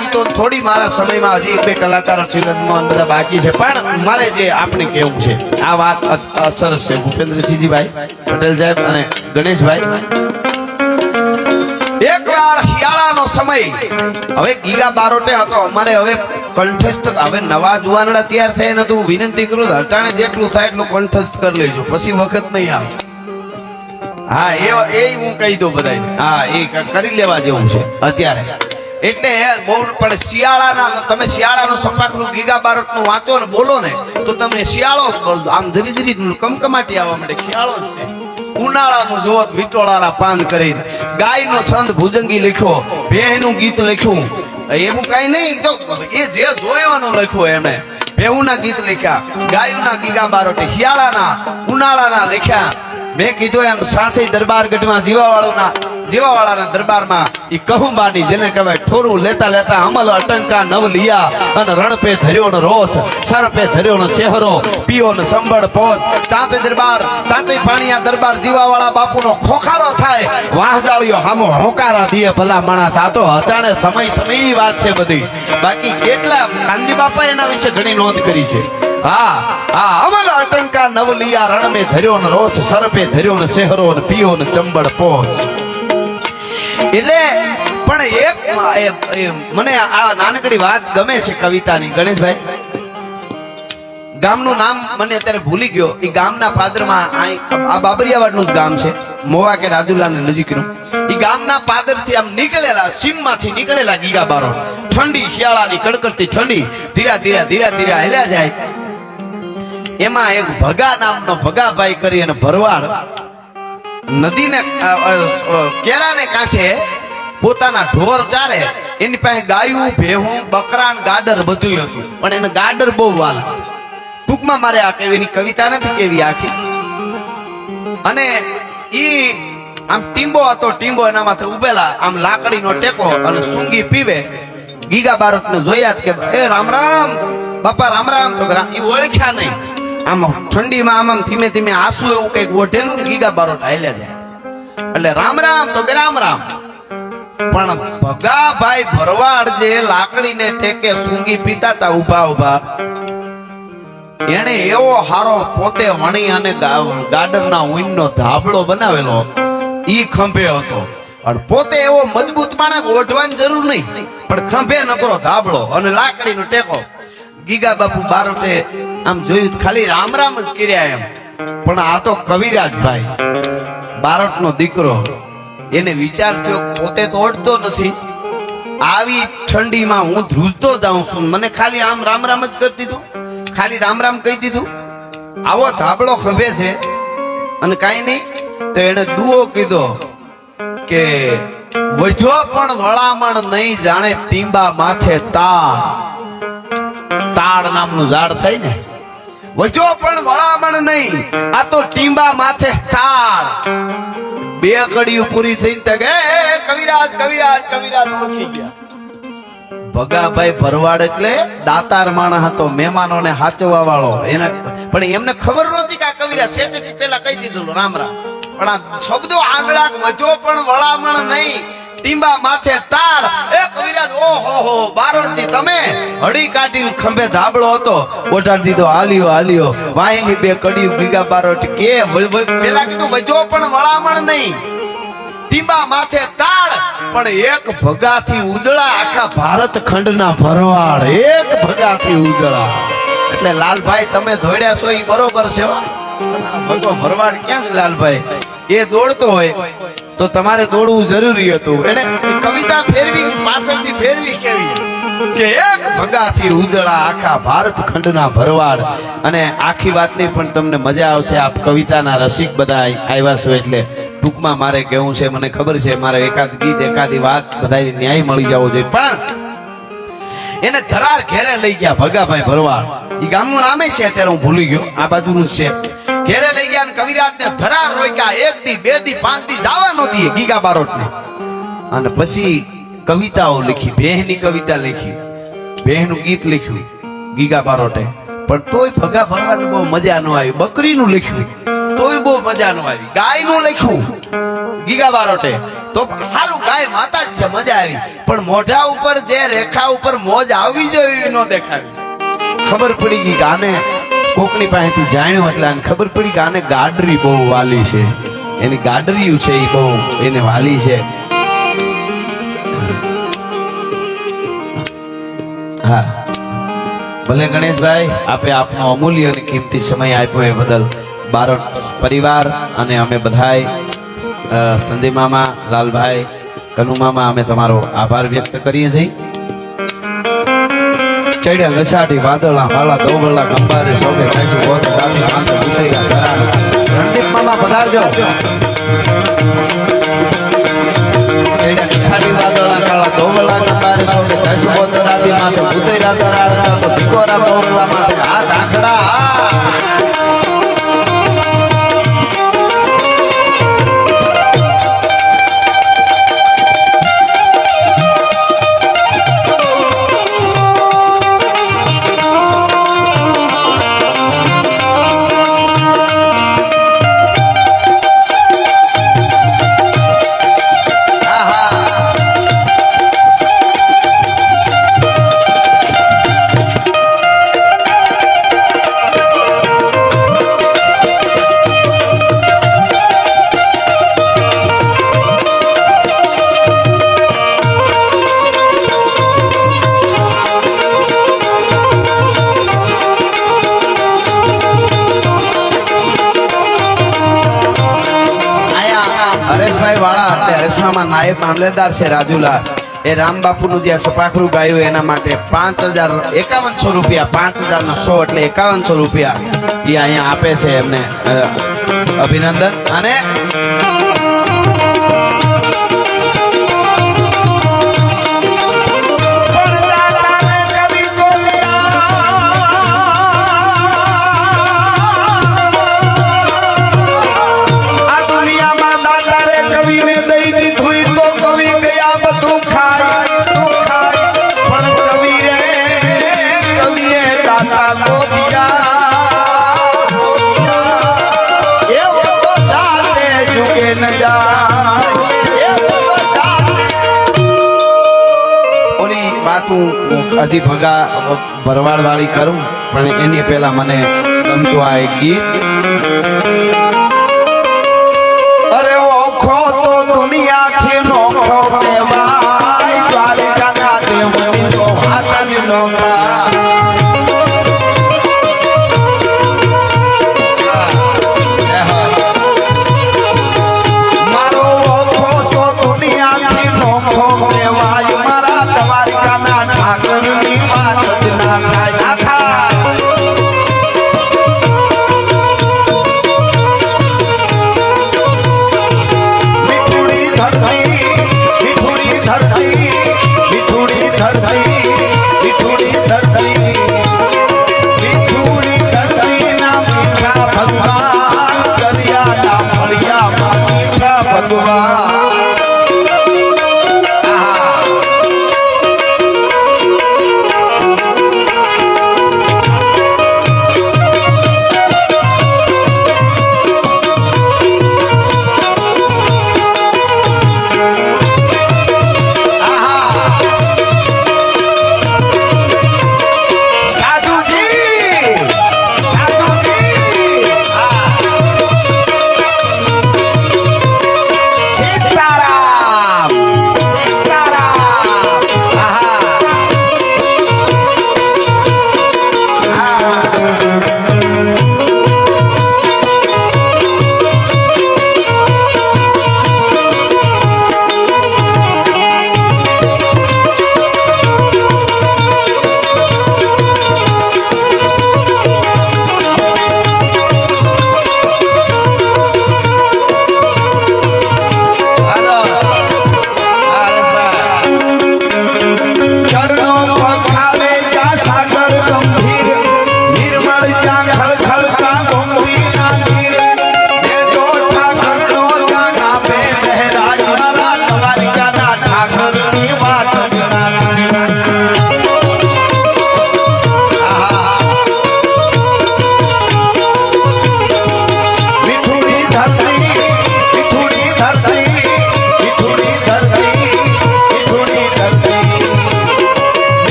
ગીતો થોડી મારા સમયમાં હજી બે કલાકાર ચિરંજમાં બધા બાકી છે. પણ મારે જે આપણે કેવું છે, આ વાત સરસ છે, ભૂપેન્દ્રસિંહજીભાઈ પટેલ સાહેબ અને ગણેશભાઈ. અમારે હવે કંઠસ્થ, હવે નવા જુવાનડા તૈયાર થાય ને તો વિનંતી કરું હટાણે જેટલું થાય એટલું કંઠસ્થ કરી લેજો, પછી વખત નહીં આવે. હા, એ હું કહી દઉં બધાને. હા, એ કરી લેવા જેવું છે, અત્યારે. એટલે બહુ પણ શિયાળાના, તમે શિયાળાનું સપાખરું ગીગા બારોટનું વાંચો ને બોલો ને, તો તમને શિયાળો. આમ ધીરે ધીરે કમકમાટી આવવા માટે શિયાળો જ છે. ઉનાળાનું જોત વિટોળાના પાન કરીને. ગાયનો છંદ ભુજંગી લખ્યો ભેહનું ગીત લખ્યું. એવું કઈ નહીં તો એ જે જોયાનું લખ્યું એણે ભેહુના ગીત લખ્યા, ગાયુના ગીગા બારોટે શિયાળાના, ઉનાળાના લખ્યા. મેં કીધું એમ, સાસઈ દરબાર ગઢમાં જીવાવાળોના જીવાવાળાના દરબારમાં ઈ કહુંબાની જેને કહેવાય ઠોરું લેતા લેતા અમલ અટંકા નવ લિયા અને રણપે ધર્યો નો રોષ, સરપે ધર્યો નો શહેરો પીઓ ને સંભળ પોસ ચાંચે દરબાર, ચાંચે પાણીયા દરબાર જીવાવાળા બાપુનો ખોખારો થાય. વાહજાળીઓ હામો હોકારા દીએ ભલા માણસ. આ તો અચાણે સમય સમયની વાત છે બધી. બાકી કેટલા કાનજી બાપા એના વિશે ઘણી નોંધ કરી છે. હા હા, અમલ અટંકા નવલિયા રણમે ધર્યો ને રોષ, સરપે ધર્યો ને શહેરો ને પીઓ ને ચંબળ પોસ એટલે પણ એક મને આ નાનકડી વાત ગમે છે કવિતાની. ગણેશભાઈ, ગામનું નામ મને અત્યારે ભૂલી ગયો. એ ગામના પાદરમાં આ બાબરિયાવાડનું ગામ છે. મોવા કે રાજુલાને નજીકનું એ ગામના પાદરથી આમ નીકળેલા, સીમમાંથી નીકળેલા ગીગા બારો ઠંડી, શિયાળાની કડકડતી ઠંડી. ધીરા ધીરા ધીરા ધીરા હેલ્યા જાય. એમાં એક ભગા નામનો ભગાભાઈ કરી અને ભરવાડ નદીને કેળાને કાંઠે પોતાના ઢોર ચારે, એની પાસે ગાયું, ભેહું, બકરાન, ગાડર બધું હતું. પણ એને ગાડર બહુ વાલ ટૂંકમાં મારે આ કેવી એની કવિતા નથી કેવી આખી. અને ઈ આમ ટીંબો હતો, ટીંબો એના માથે ઉભેલા, આમ લાકડીનો ટેકો અને સૂંગી પીવે. ગીગા બારોટ ને જોયા કે, એ રામ રામ, બાપા રામ રામ. તો એ ઓળખ્યા નહીં. આમ ઠંડીમાં આમ ધીમે ધીમે આંસુ એવું કંઈક ઓઢેલું ને ગીગા બારો હાલ્યા જાય. એટલે રામ રામ તો કે રામ રામ. પણ ભગાભાઈ ભરવાડ જે લાકડીને ટેકે સૂંગી પીતા તા ઊભા ઊભા એને એવો હારો પોતે વણી અને ગાર્ડનના ગાડરના ધાબળો બનાવેલો, ઈ ખંભે હતો. અને પોતે એવો મજબૂત માણસ ઓઢવાની જરૂર નહીં. પણ ખંભે નકરો ધાબળો અને લાકડીનો ટેકો. ગીગા બાપુ બારોટે આમ જોયું ખાલી રામ રામ જ કર્યા એમ. પણ આ તો કવિરાજભાઈ, બારોટનો દીકરો, એને વિચાર થયો, પોતે તો ઓઢતો નથી. આવી ઠંડીમાં હું ધ્રુજતો જાઉં છું મને ખાલી આમ રામ રામ જ કરી દીધું. ખાલી રામ રામ કહી દીધું. આવો ધાબળો ખભે છે. અને કાંઈ નહીં, તો એને દુઓ કીધો કે વજો પણ વળામણ નહીં જાણે ટીંબા માથે તાળ તાળ નામનું ઝાડ થાય ને? વજો પણ વળામણ નહીં. આ તો ટીંબા માથે તાળ. બે કડીઓ પૂરી થઈ તે કે "એ, કવિરાજ કવિરાજ કવિરાજ ઓળખી ગયા. ભગાભાઈ ભરવાડ એટલે દાતાર માણસ હતો મહેમાનોને હાચવા વાળો. એને પણ એમને ખબર નહોતી કે આ કવિરાજ શેઠથી પહેલા કહી દીધું રામ રામ. પણ આ શબ્દો આંગળા વજો પણ વળામણ નહીં. ટીંબા માથે તાળ. એ કવિરાજ, ઓહો હો, બારોટની તમે હળી કાઢીને ખંભે ધાબળો હતો. ઓઢાડી દીધો, હાલ્યો હાલ્યો. વાહીની બે કડિયું ગીગા બારોટ કે પેલા કીધું વજો પણ વળામણ નહીં. ટીંબા માથે તાળ, પણ એક ભગાથી ઉજળા આખા ભારત ખંડના ભરવાડ. એક ભગાથી ઉજળા. એટલે લાલભાઈ, તમે દોડ્યા છો એ બરોબર છે. ભરવાડ ક્યાં છે લાલભાઈ? એ દોડતો હોય. તો તમારે દોડવું જરૂરી હતું. એને કવિતા ફેરવી, પાછળથી ફેરવી કેવી? કે એક ભગાથી ઉજળા આખા ભારત ખંડના ભરવાડ. અને આખી વાતની પણ તમને મજા આવશે. આપ કવિતાના રસિક બધા આવ્યા છો એટલે ટૂંકમાં મારે કેવું છે, મને ખબર છે, મારે એકાદ ગીત, એકાદી વાત બધા ન્યાય મળી જવો જોઈએ. પણ એને ધરાર ઘેરે લઈ ગયા ભગાભાઈ ભરવાડ. એ ગામનું નામે છે, અત્યારે હું ભૂલી ગયો. આ બાજુનું છે. ઘેરે લઈ ગયા અને કવિરાજને ધરાર રોક્યા એક દી, બે દી, પાંચ દી જવાનો દીએ ગીગા બારોટને અને પછી કવિતાઓ લખી, બેહની કવિતા લખી, બેહનું ગીત લખ્યું ગીગા બારોટે પણ તોય ભગા ભરવાની બહુ મજા ન આવી, બકરીનું લખ્યું તોય બહુ મજા ન આવી, ગાયનું લખ્યું ગીગા બારોટે તો સારું ગાય માતા જ છે, મજા આવી. પણ મોઢા ઉપર જે રેખા ઉપર મોજ આવવી જોઈએ ન દેખાવી ખબર પડી ગઈ આને કોકની પાસેથી જાણ્યું એટલે આને ખબર પડી કે આને ગાડરી બહુ વાલી છે. એની ગાડરિયું છે એ બહુ એને વાલી છે. હા. ભલે ગણેશભાઈ આપે આપનો અમૂલ્ય અને કિંમતી સમય આપ્યો એ બદલ. બારોટ પરિવાર અને અમે બધાય અ, મામા લાલભાઈ કનુ મામા અમે તમારો આભાર વ્યક્ત કરીએ છીએ. ચડ્યા લસાટી વાદળા હાલા દોબળા ગંબારે સોગે કાશી બોત રાતી માથે ઉતર્યા ધરા રણદીપ મામા પધારજો ચડ્યા લસાટી વાદળા કાળા દોબળા ગંબારે સોગે કાશી બોત રાતી માથે ઉતર્યા ધરાર તો ટીકોરા બોરલા માથે હાથ આખડા નાયબ મામલેદાર છે રાજુલા એ રામબાપુનું જે સપાખરું ગાયું એના માટે પાંચ હજાર એકાવનસો રૂપિયા, પાંચ હજાર નો સો એટલે એકાવનસો રૂપિયા એ અહીંયા આપે છે એમને અભિનંદન. અને વાત હજી ભગા ભરવાડ વાળી કરું પણ એની પહેલા મને ગમતું આ એક ગીત.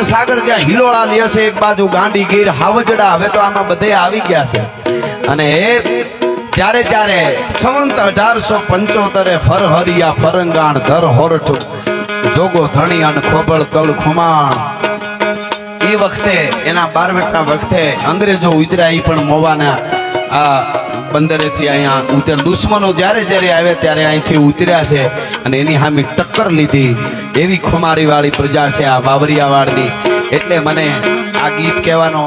રત્નાગર સાગર જ્યાં હિલોળા લે છે, એક બાજુ ગાંડી ગીર, હાવજડા, હવે તો આમાં બધે આવી ગયા છે. અને એ જ્યારે ત્યારે સંવંત અઢારસો પંચોતેરે ફરહરિયા ફરંગાણ ધર હોરઠ, જોગો ધણિયાણ ખોબળ તલ ખુમાણ. એ વખતે, એના બારવટના વખતે અંગ્રેજો ઉતર્યા એ પણ મોવાના, આ બંદરેથી અહીંયા ઉતર. દુશ્મનો જ્યારે જ્યારે આવે ત્યારે અહીંથી ઉતર્યા છે અને એની સામે ટક્કર લીધી. એવી ખુમારી વાળી પ્રજા છે આ બાબરિયાવાડની એટલે મને આ ગીત કહેવાનો